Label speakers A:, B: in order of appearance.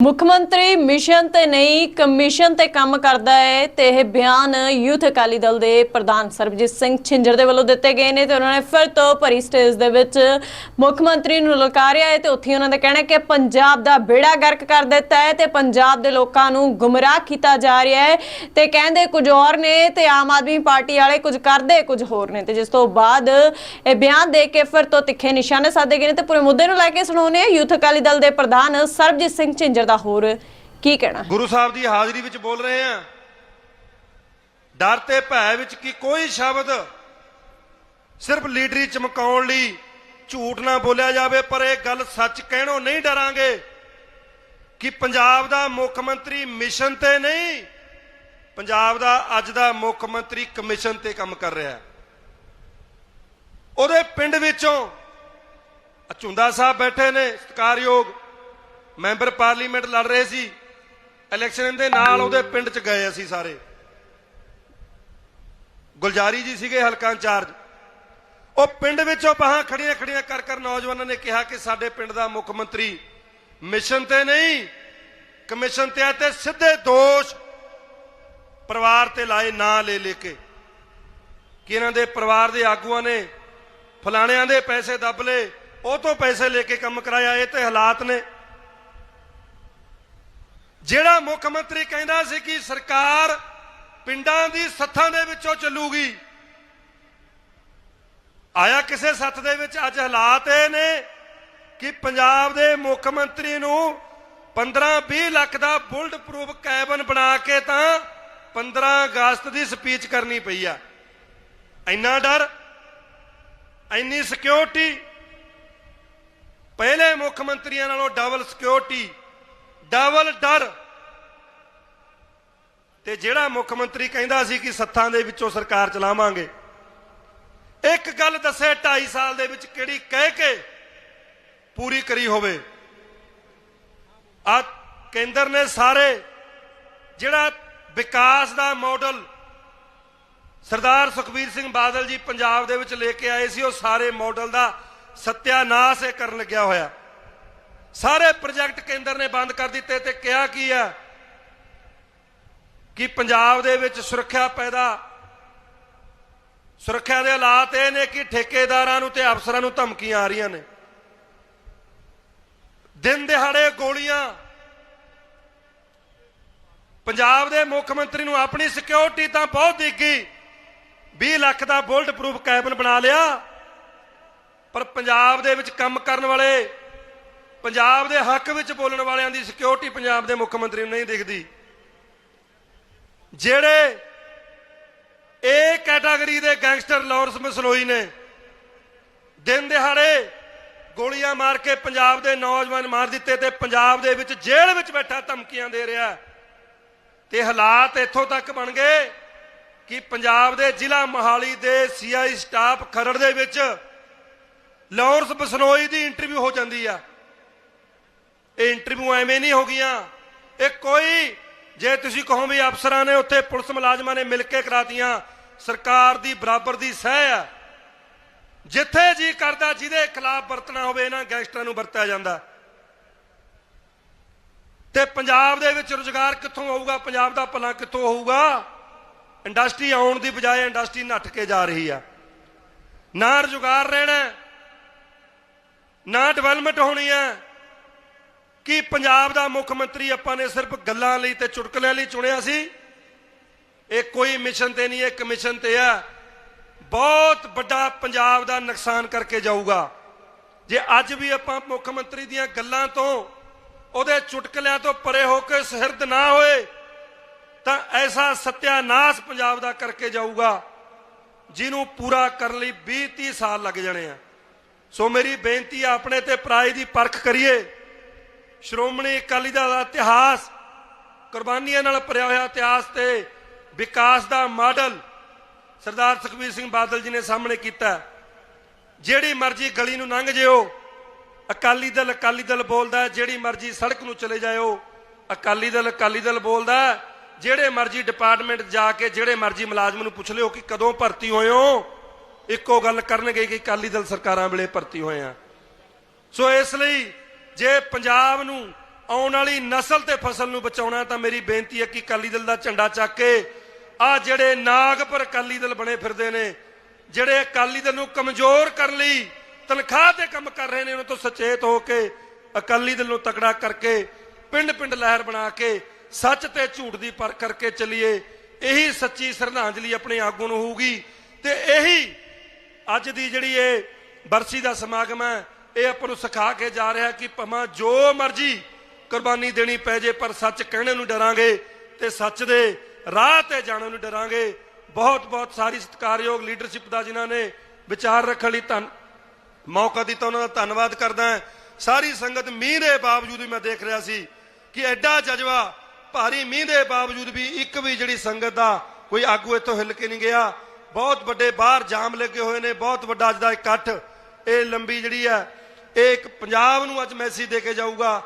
A: ਮੁੱਖ ਮੰਤਰੀ ਮਿਸ਼ਨ ਤੇ ਨਹੀਂ, ਕਮਿਸ਼ਨ ਤੇ ਕੰਮ ਕਰਦਾ ਹੈ ਤੇ ਇਹ ਬਿਆਨ ਯੂਥ ਅਕਾਲੀ ਦਲ ਦੇ ਪ੍ਰਧਾਨ ਸਰਬਜੀਤ ਸਿੰਘ ਛਿੰਜਰ ਦੇ ਵੱਲੋਂ ਦਿੱਤੇ ਗਏ ਨੇ ਤੇ ਉਹਨਾਂ ਨੇ ਫਿਰ ਤੋਂ ਭਰੀ ਸਟੇਜ ਦੇ ਵਿੱਚ ਮੁੱਖ ਮੰਤਰੀ ਨੂੰ ਲਲਕਾਰਿਆ ਹੈ ਤੇ ਉੱਥੇ ਉਹਨਾਂ ਦਾ ਕਹਿਣਾ ਕਿ ਪੰਜਾਬ ਦਾ ਬੇੜਾ ਗਰਕ ਕਰ ਦਿੱਤਾ ਹੈ ਤੇ ਪੰਜਾਬ ਦੇ ਲੋਕਾਂ ਨੂੰ ਗੁੰਮਰਾਹ ਕੀਤਾ ਜਾ ਰਿਹਾ ਹੈ ਤੇ ਕਹਿੰਦੇ ਕੁਝ ਹੋਰ ਨੇ ਤੇ ਆਮ ਆਦਮੀ ਪਾਰਟੀ ਵਾਲੇ ਕੁਝ ਕਰਦੇ, ਕੁਝ ਹੋਰ ਨੇ ਤੇ ਜਿਸ ਤੋਂ ਬਾਅਦ ਇਹ ਬਿਆਨ ਦੇ ਕੇ ਫਿਰ ਤੋਂ ਤਿੱਖੇ ਨਿਸ਼ਾਨੇ ਸਾਧੇ ਗਏ ਨੇ ਤੇ ਪੂਰੇ ਮੁੱਦੇ ਨੂੰ ਲੈ ਕੇ ਸੁਣਾਉਣੇ ਆ ਯੂਥ ਅਕਾਲੀ ਦਲ ਦੇ ਪ੍ਰਧਾਨ ਸਰਬਜੀਤ ਸਿੰਘ ਝਿੰਜਰ ਦਾ ਹੋਰ ਕੀ ਕਹਿਣਾ?
B: ਗੁਰੂ ਸਾਹਿਬ ਦੀ ਹਾਜ਼ਰੀ ਵਿੱਚ ਬੋਲ ਰਹੇ ਆ। ਡਰ ਤੇ ਭੈ ਵਿੱਚ ਕੀ ਕੋਈ ਸ਼ਬਦ ਸਿਰਫ ਲੀਡਰੀ ਚਮਕਾਉਣ ਲਈ ਝੂਠ ਨਾ ਬੋਲਿਆ ਜਾਵੇ, ਪਰ ਇਹ ਗੱਲ ਸੱਚ ਕਹਿਣੋਂ ਨਹੀਂ ਡਰਾਂਗੇ ਕਿ ਪੰਜਾਬ ਦਾ ਮੁੱਖ ਮੰਤਰੀ ਮਿਸ਼ਨ ਤੇ ਨਹੀਂ, ਪੰਜਾਬ ਦਾ ਅੱਜ ਦਾ ਮੁੱਖ ਮੰਤਰੀ ਕਮਿਸ਼ਨ ਤੇ ਕੰਮ ਕਰ ਰਿਹਾ ਹੈ। ਉਹਦੇ ਪਿੰਡ ਵਿੱਚੋਂ ਅਚੁੰਦਾ ਸਾਹਿਬ ਬੈਠੇ ਨੇ, ਸਤਿਕਾਰਯੋਗ ਮੈਂਬਰ ਪਾਰਲੀਮੈਂਟ ਲੜ ਰਹੇ ਸੀ। ਇਲੈਕਸ਼ਨ ਦੇ ਨਾਲ ਉਹਦੇ ਪਿੰਡ ਚ ਗਏ ਅਸੀਂ ਸਾਰੇ। ਗੁਲਜਾਰੀ ਜੀ ਸੀਗੇ ਹਲਕਾ ਇੰਚਾਰਜ। ਉਹ ਪਿੰਡ ਵਿੱਚੋਂ ਬਾਹਾਂ ਖੜੀਆਂ ਖੜੀਆਂ ਕਰ ਕਰ ਨੌਜਵਾਨਾਂ ਨੇ ਕਿਹਾ ਕਿ ਸਾਡੇ ਪਿੰਡ ਦਾ ਮੁੱਖ ਮੰਤਰੀ ਮਿਸ਼ਨ ਤੇ ਨਹੀਂ, ਕਮਿਸ਼ਨ ਤੇ ਆ ਤੇ ਸਿੱਧੇ ਦੋਸ਼ ਪਰਿਵਾਰ ਤੇ ਲਾਏ ਨਾਂ ਲੈ ਲੈ ਕੇ। ਕਿ ਇਹਨਾਂ ਦੇ ਪਰਿਵਾਰ ਦੇ ਆਗੂਆਂ ਨੇ ਫਲਾਣਿਆਂ ਦੇ ਪੈਸੇ ਦੱਬ ਲਏ, ਉਹ ਤੋਂ ਪੈਸੇ ਲੈ ਕੇ ਕੰਮ ਕਰਾਇਆ, ਇਹ ਤੇ ਹਾਲਾਤ ਨੇ। ਜਿਹੜਾ ਮੁੱਖ ਮੰਤਰੀ ਕਹਿੰਦਾ ਸੀ ਕਿ ਸਰਕਾਰ ਪਿੰਡਾਂ ਦੀ ਸੱਥਾਂ ਦੇ ਵਿੱਚੋਂ ਚੱਲੂਗੀ। ਆਇਆ ਕਿਸੇ ਸੱਥ ਦੇ ਵਿੱਚ? ਅੱਜ ਹਾਲਾਤ ਇਹ ਨੇ ਕਿ ਪੰਜਾਬ ਦੇ ਮੁੱਖ ਮੰਤਰੀ ਨੂੰ 15-20 ਲੱਖ ਦਾ ਬੁਲਟ ਪ੍ਰੂਫ ਕੈਬਨ ਬਣਾ ਕੇ ਤਾਂ 15 ਅਗਸਤ ਦੀ ਸਪੀਚ ਕਰਨੀ ਪਈ ਆ। ਇੰਨਾ ਡਰ, ਇੰਨੀ ਸਿਕਿਉਰਿਟੀ ਪਹਿਲੇ ਮੁੱਖ ਮੰਤਰੀਆਂ ਨਾਲੋਂ ਡਬਲ ਸਿਕਿਉਰਿਟੀ ਡਬਲ ਡਰ। ਤੇ ਜਿਹੜਾ ਮੁੱਖ ਮੰਤਰੀ ਕਹਿੰਦਾ ਸੀ ਕਿ ਸੱਥਾਂ ਦੇ ਵਿੱਚੋਂ ਸਰਕਾਰ ਚਲਾਵਾਂਗੇ, ਇੱਕ ਗੱਲ ਦੱਸੇ 2.5 ਸਾਲ ਦੇ ਵਿੱਚ ਕਿਹੜੀ ਕਹਿ ਕੇ ਪੂਰੀ ਕਰੀ ਹੋਵੇ। ਆ ਕੇਂਦਰ ਨੇ ਸਾਰੇ ਜਿਹੜਾ ਵਿਕਾਸ ਦਾ ਮਾਡਲ ਸਰਦਾਰ ਸੁਖਬੀਰ ਸਿੰਘ ਬਾਦਲ ਜੀ ਪੰਜਾਬ ਦੇ ਵਿੱਚ ਲੈ ਕੇ ਆਏ ਸੀ, ਉਹ ਸਾਰੇ ਮਾਡਲ ਦਾ ਸਤਿਆਨਾਸ਼ ਇਹ ਕਰਨ ਲੱਗਿਆ ਹੋਇਆ। ਸਾਰੇ ਪ੍ਰੋਜੈਕਟ ਕੇਂਦਰ ਨੇ ਬੰਦ ਕਰ ਦਿੱਤੇ ਤੇ ਕਿਹਾ ਕੀ ਆ? ਕਿ ਪੰਜਾਬ ਦੇ ਵਿੱਚ ਸੁਰੱਖਿਆ ਪੈਦਾ, ਸੁਰੱਖਿਆ ਦੇ ਹਾਲਾਤ ਇਹ ਨੇ ਕਿ ਠੇਕੇਦਾਰਾਂ ਨੂੰ ਤੇ ਅਫਸਰਾਂ ਨੂੰ ਧਮਕੀਆਂ ਆ ਰਹੀਆਂ ਨੇ। ਦਿਨ ਦਿਹਾੜੇ ਗੋਲੀਆਂ। ਪੰਜਾਬ ਦੇ ਮੁੱਖ ਮੰਤਰੀ ਨੂੰ ਆਪਣੀ ਸਿਕਿਉਰਿਟੀ ਤਾਂ ਬਹੁਤ ਦਿੱਗੀ। 20 ਲੱਖ ਦਾ ਬੁਲਟ ਪ੍ਰੂਫ ਕੈਬਨ ਬਣਾ ਲਿਆ, ਪਰ ਪੰਜਾਬ ਦੇ ਵਿੱਚ ਕੰਮ ਕਰਨ ਵਾਲੇ ਪੰਜਾਬ ਦੇ ਹੱਕ ਵਿੱਚ ਬੋਲਣ ਵਾਲਿਆਂ ਦੀ ਸਿਕਿਉਰਿਟੀ ਪੰਜਾਬ ਦੇ ਮੁੱਖ ਮੰਤਰੀ ਨੂੰ ਨਹੀਂ ਦਿਖਦੀ। ਜਿਹੜੇ ਏ ਕੈਟਾਗਰੀ ਦੇ ਗੈਂਗਸਟਰ ਲਾਰੈਂਸ ਮਸਲੋਈ ਨੇ, ਦਿਨ ਦਿਹਾੜੇ ਗੋਲੀਆਂ ਮਾਰ ਕੇ ਪੰਜਾਬ ਦੇ ਨੌਜਵਾਨ ਮਾਰ ਦਿੱਤੇ ਤੇ ਪੰਜਾਬ ਦੇ ਵਿੱਚ ਜੇਲ੍ਹ ਵਿੱਚ ਬੈਠਾ ਧਮਕੀਆਂ ਦੇ ਰਿਹਾ। ਤੇ ਹਾਲਾਤ ਇੱਥੋਂ ਤੱਕ ਬਣ ਗਏ ਕਿ ਪੰਜਾਬ ਦੇ ਜ਼ਿਲ੍ਹਾ ਮੋਹਾਲੀ ਦੇ ਸੀਆਈ ਸਟਾਫ ਖਰੜ ਦੇ ਵਿੱਚ ਲਾਰੈਂਸ ਬਸਨੋਈ ਦੀ ਇੰਟਰਵਿਊ ਹੋ ਜਾਂਦੀ ਆ। ਇਹ ਇੰਟਰਵਿਊ ਐਵੇਂ ਨਹੀਂ ਹੋ ਗਈਆਂ। ਇਹ ਕੋਈ, ਜੇ ਤੁਸੀਂ ਕਹੋ ਵੀ ਅਫਸਰਾਂ ਨੇ ਉੱਥੇ ਪੁਲਿਸ ਮੁਲਾਜ਼ਮਾਂ ਨੇ ਮਿਲ ਕੇ ਕਰਾਤੀਆਂ, ਸਰਕਾਰ ਦੀ ਬਰਾਬਰ ਦੀ ਸਹਿ ਆ। ਜਿੱਥੇ ਜੀ ਕਰਦਾ, ਜਿਹਦੇ ਖਿਲਾਫ ਵਰਤਣਾ ਹੋਵੇ, ਇਹਨਾਂ ਗੈਂਗਸਟਰਾਂ ਨੂੰ ਵਰਤਿਆ ਜਾਂਦਾ। ਤੇ ਪੰਜਾਬ ਦੇ ਵਿੱਚ ਰੁਜ਼ਗਾਰ ਕਿੱਥੋਂ ਆਊਗਾ ਪੰਜਾਬ ਦਾ ਭਲਾ ਕਿੱਥੋਂ ਹੋਊਗਾ? ਇੰਡਸਟਰੀ ਆਉਣ ਦੀ ਬਜਾਏ ਇੰਡਸਟਰੀ ਨੱਠ ਕੇ ਜਾ ਰਹੀ ਆ। ਨਾ ਰੁਜ਼ਗਾਰ ਰਹਿਣਾ, ਨਾ ਡਿਵੈਲਪਮੈਂਟ ਹੋਣੀ ਹੈ ਕਿ ਪੰਜਾਬ ਦਾ ਮੁੱਖ ਮੰਤਰੀ ਆਪਾਂ ਨੇ ਸਿਰਫ ਗੱਲਾਂ ਲਈ ਤੇ ਚੁਟਕਲਿਆਂ ਲਈ ਚੁਣਿਆ ਸੀ। ਇਹ ਕੋਈ ਮਿਸ਼ਨ ਤੇ ਨਹੀਂ, ਇਹ ਕਮਿਸ਼ਨ ਤੇ ਆ। ਬਹੁਤ ਵੱਡਾ ਪੰਜਾਬ ਦਾ ਨੁਕਸਾਨ ਕਰਕੇ ਜਾਊਗਾ। ਜੇ ਅੱਜ ਵੀ ਆਪਾਂ ਮੁੱਖ ਮੰਤਰੀ ਦੀਆਂ ਗੱਲਾਂ ਤੋਂ, ਉਹਦੇ ਚੁਟਕਲਿਆਂ ਤੋਂ ਪਰੇ ਹੋ ਕੇ ਸਿਰਦ ਨਾ ਹੋਏ, ਤਾਂ ਐਸਾ ਸਤਿਆਨਾਸ਼ ਪੰਜਾਬ ਦਾ ਕਰਕੇ ਜਾਊਗਾ, ਜਿਹਨੂੰ ਪੂਰਾ ਕਰਨ ਲਈ 20 30 ਸਾਲ ਲੱਗ ਜਾਣੇ ਆ। ਸੋ ਮੇਰੀ ਬੇਨਤੀ ਆ ਆਪਣੇ ਤੇ ਪਰਾਈ ਦੀ ਪਰਖ ਕਰੀਏ। ਸ਼੍ਰੋਮਣੀ ਅਕਾਲੀ ਦਲ ਦਾ ਇਤਿਹਾਸ, ਕੁਰਬਾਨੀਆਂ ਨਾਲ ਭਰਿਆ ਹੋਇਆ ਇਤਿਹਾਸ ਤੇ ਵਿਕਾਸ ਦਾ ਮਾਡਲ ਸਰਦਾਰ ਸੁਖਬੀਰ ਸਿੰਘ ਬਾਦਲ ਜੀ ਨੇ ਸਾਹਮਣੇ ਕੀਤਾ। ਜਿਹੜੀ ਮਰਜ਼ੀ ਗਲੀ ਨੂੰ ਲੰਘ ਜਿਓ, ਅਕਾਲੀ ਦਲ ਅਕਾਲੀ ਦਲ ਬੋਲਦਾ, ਜਿਹੜੀ ਮਰਜ਼ੀ ਸੜਕ ਨੂੰ ਚਲੇ ਜਾਇਓ, ਅਕਾਲੀ ਦਲ ਅਕਾਲੀ ਦਲ ਬੋਲਦਾ। ਜਿਹੜੇ ਮਰਜ਼ੀ ਡਿਪਾਰਟਮੈਂਟ ਜਾ ਕੇ, ਜਿਹੜੇ ਮਰਜ਼ੀ ਮੁਲਾਜ਼ਮ ਨੂੰ ਪੁੱਛ ਲਿਓ ਕਿ ਕਦੋਂ ਭਰਤੀ ਹੋਏ ਹੋ, ਇੱਕੋ ਗੱਲ ਕਰਨਗੇ ਕਿ ਅਕਾਲੀ ਦਲ ਸਰਕਾਰਾਂ ਵੇਲੇ ਭਰਤੀ ਹੋਏ ਆ। ਸੋ ਇਸ ਲਈ ਜੇ ਪੰਜਾਬ ਨੂੰ ਆਉਣ ਵਾਲੀ ਨਸਲ ਤੇ ਫਸਲ ਨੂੰ ਬਚਾਉਣਾ ਤਾਂ ਮੇਰੀ ਬੇਨਤੀ ਹੈ ਕਿ ਅਕਾਲੀ ਦਲ ਦਾ ਝੰਡਾ ਚੱਕ ਕੇ ਆ ਜਿਹੜੇ ਨਾਗਪੁਰ ਅਕਾਲੀ ਦਲ ਬਣੇ ਫਿਰਦੇ ਨੇ, ਜਿਹੜੇ ਅਕਾਲੀ ਦਲ ਨੂੰ ਕਮਜ਼ੋਰ ਕਰਨ ਲਈ ਤਨਖਾਹ ਤੇ ਕੰਮ ਕਰ ਰਹੇ ਨੇ, ਉਹਨਾਂ ਤੋਂ ਸੁਚੇਤ ਹੋ ਕੇ ਅਕਾਲੀ ਦਲ ਨੂੰ ਤਕੜਾ ਕਰਕੇ ਪਿੰਡ ਪਿੰਡ ਲਹਿਰ ਬਣਾ ਕੇ ਸੱਚ ਤੇ ਝੂਠ ਦੀ ਪਰ ਕਰਕੇ ਚੱਲੀਏ। ਇਹੀ ਸੱਚੀ ਸ਼ਰਧਾਂਜਲੀ ਆਪਣੇ ਆਗੂ ਨੂੰ ਹੋਊਗੀ ਤੇ ਇਹੀ ਅੱਜ ਦੀ ਜਿਹੜੀ ਇਹ ਬਰਸੀ ਦਾ ਸਮਾਗਮ ਹੈ ਇਹ ਆਪਾਂ ਨੂੰ ਸਿਖਾ ਕੇ ਜਾ ਰਿਹਾ ਕਿ ਭਮਾ ਜੋ ਮਰਜ਼ੀ ਕੁਰਬਾਨੀ ਦੇਣੀ ਪੈ ਜੇ, ਪਰ ਸੱਚ ਕਹਿਣੇ ਨੂੰ ਡਰਾਂਗੇ ਤੇ ਸੱਚ ਦੇ ਰਾਹ ਤੇ ਜਾਣ ਨੂੰ ਡਰਾਂਗੇ। ਬਹੁਤ ਬਹੁਤ ਸਾਰੀ ਸਤਿਕਾਰਯੋਗ ਲੀਡਰਸ਼ਿਪ ਦਾ ਜਿਨ੍ਹਾਂ ਨੇ ਵਿਚਾਰ ਰੱਖਣ ਲਈ ਧੰਨ ਮੌਕਾ ਦਿੱਤਾ, ਉਹਨਾਂ ਦਾ ਧੰਨਵਾਦ ਕਰਦਾ ਹਾਂ। ਸਾਰੀ ਸੰਗਤ ਮੀਂਹ ਦੇ ਬਾਵਜੂਦ ਵੀ ਮੈਂ ਦੇਖ ਰਿਹਾ ਸੀ ਕਿ ਐਡਾ ਜਜ਼ਬਾ, ਭਾਰੀ ਮੀਂਹ ਦੇ ਬਾਵਜੂਦ ਵੀ ਇੱਕ ਵੀ ਜਿਹੜੀ ਸੰਗਤ ਦਾ ਕੋਈ ਆਗੂ ਇੱਥੋਂ ਹਿੱਲ ਕੇ ਨਹੀਂ ਗਿਆ। ਬਹੁਤ ਵੱਡੇ ਬਾਹਰ ਜਾਮ ਲੱਗੇ ਹੋਏ ਨੇ, ਬਹੁਤ ਵੱਡਾ ਅੱਜ ਦਾ ਇਕੱਠ। ਇਹ ਲੰਬੀ ਜਿਹੜੀ ਹੈ ਇਹ ਇੱਕ ਪੰਜਾਬ ਨੂੰ ਅੱਜ ਮੈਸੇਜ ਦੇ ਕੇ ਜਾਊਗਾ